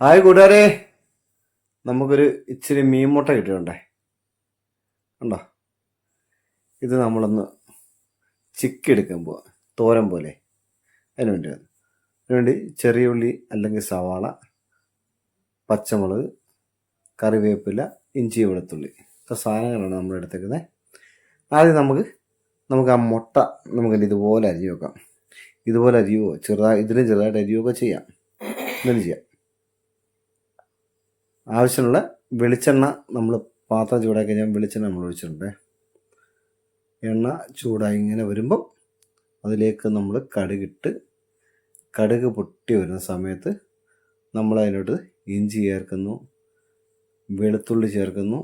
Hi കൂട്ടുകാരെ. നമുക്കൊരു ഇച്ചിരി മീൻ മുട്ട കിട്ടിയിട്ടുണ്ടേ. ഉണ്ടോ ഇത് നമ്മളൊന്ന് ചിക്കി എടുക്കാൻ പോവാ. തോരൻ പോലെ. അതിന് വേണ്ടി വന്നു. വേണ്ടി ചെറിയ ഉള്ളി അല്ലെങ്കിൽ സവാള പച്ചമുളക് കറിവേപ്പില ഇഞ്ചി വെളുത്തുള്ളി. ഇത്ര സാധനങ്ങളാണ് നമ്മൾ എടുത്തേക്കുന്നത് ആദ്യം നമുക്ക് നമുക്ക് ആ മുട്ട നമുക്ക് ഇതുപോലെ അരി വെക്കാം. ഇതുപോലെ അരിയോ ചെറുതായി ഇതിലും ചെറുതായിട്ട് അരിയുകയൊക്കെ ചെയ്യാം. എന്നിട്ട് ചെയ്യാം. ആവശ്യമുള്ള വെളിച്ചെണ്ണ നമ്മൾ പാത്രം ചൂടാക്കി കഴിഞ്ഞാൽ വെളിച്ചെണ്ണ നമ്മൾ ഒഴിച്ചിട്ടുണ്ട് എണ്ണ ചൂടായി ഇങ്ങനെ വരുമ്പം അതിലേക്ക് നമ്മൾ കടുകിട്ട് കടുക് പൊട്ടി വരുന്ന സമയത്ത് നമ്മൾ അതിനോട്ട് ഇഞ്ചി ചേർക്കുന്നു വെളുത്തുള്ളി ചേർക്കുന്നു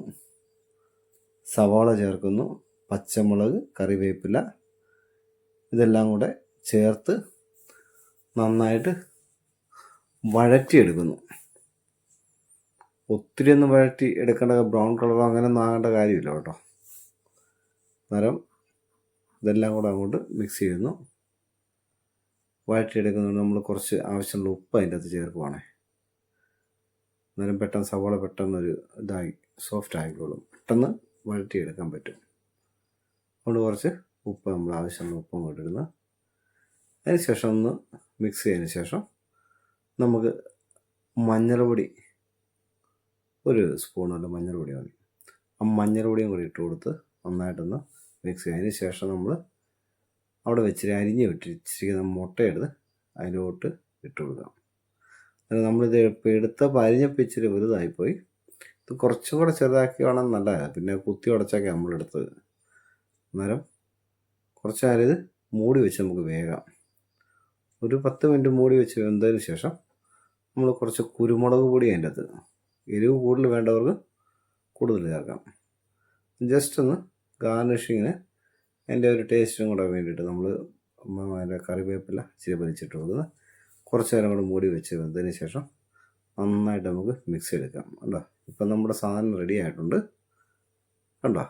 സവാള ചേർക്കുന്നു പച്ചമുളക് കറിവേപ്പില ഇതെല്ലാം കൂടെ ചേർത്ത് നന്നായിട്ട് വഴറ്റിയെടുക്കുന്നു. ഒത്തിരി ഒന്നും വഴറ്റി എടുക്കേണ്ട ബ്രൗൺ കളറോ അങ്ങനെ ഒന്നും ആകേണ്ട കാര്യമില്ല കേട്ടോ. അന്നേരം ഇതെല്ലാം കൂടെ അങ്ങോട്ട് മിക്സ് ചെയ്യുന്നു. വഴറ്റിയെടുക്കുന്നുണ്ട് നമ്മൾ കുറച്ച് ആവശ്യമുള്ള ഉപ്പ് അതിന്റെ അകത്ത് ചേർക്കുവാണേ. അന്നേരം പെട്ടെന്ന് സവാള പെട്ടെന്നൊരു ഇതായി സോഫ്റ്റ് ആയിക്കോളും. പെട്ടെന്ന് വഴറ്റിയെടുക്കാൻ പറ്റും. അതുകൊണ്ട് കുറച്ച് ഉപ്പ് നമ്മൾ ആവശ്യമുള്ള ഉപ്പ് അങ്ങോട്ട് ഇടുന്നു. അതിന് ശേഷം ഒന്ന് മിക്സ് ചെയ്തതിന് ശേഷം നമുക്ക് മഞ്ഞൾപ്പൊടി ഒരു സ്പൂണല്ല മഞ്ഞൾപ്പൊടി മതി. ആ മഞ്ഞൾപ്പൊടിയും കൂടി ഇട്ട് കൊടുത്ത് നന്നായിട്ടൊന്ന് മിക്സ് ചെയ്യുക അതിന് ശേഷം നമ്മൾ അവിടെ വെച്ചിട്ട് അരിഞ്ഞ് വിട്ടിരിക്കുന്ന മുട്ടയെടുത്ത് അതിലോട്ട് ഇട്ട് കൊടുക്കാം. അതായത് നമ്മളിത് ഇപ്പോൾ എടുത്തപ്പോൾ അരിഞ്ഞപ്പോൾ ഇച്ചിരി വലുതായിപ്പോയി. ഇത് കുറച്ചും കൂടെ ചെറുതാക്കി വേണം നല്ലതാണ് പിന്നെ കുത്തി ഉടച്ചൊക്കെ നമ്മളെടുത്തത് അന്നേരം കുറച്ച് നേരം ഇത് മൂടി വെച്ച് നമുക്ക് വേഗം ഒരു പത്ത് മിനിറ്റ് മൂടി വെച്ച് വെന്തതിന് ശേഷം നമ്മൾ കുറച്ച് കുരുമുളക് പൊടി അതിന്റെ അകത്ത് എരിവ് കൂടുതൽ വേണ്ടവർക്ക് കൂടുതൽ ചേർക്കാം. ജസ്റ്റ് ഒന്ന് ഗാർണിഷിങ്ങിന് അതിന്റെ ഒരു ടേസ്റ്റും കൂടെ വേണ്ടിയിട്ട് നമ്മൾ അതിന്റെ കറിവേപ്പില ഇച്ചിരി വലിച്ചിട്ട് കൊടുക്കുന്നത് കുറച്ച് നേരം കൂടെ മൂടി വെച്ച് വെന്തതിന് ശേഷം നന്നായിട്ട് നമുക്ക് മിക്സ് ചെയ്തെടുക്കാം. കണ്ടോ? ഇപ്പം നമ്മുടെ സാധനം റെഡി ആയിട്ടുണ്ട്. കണ്ടോ?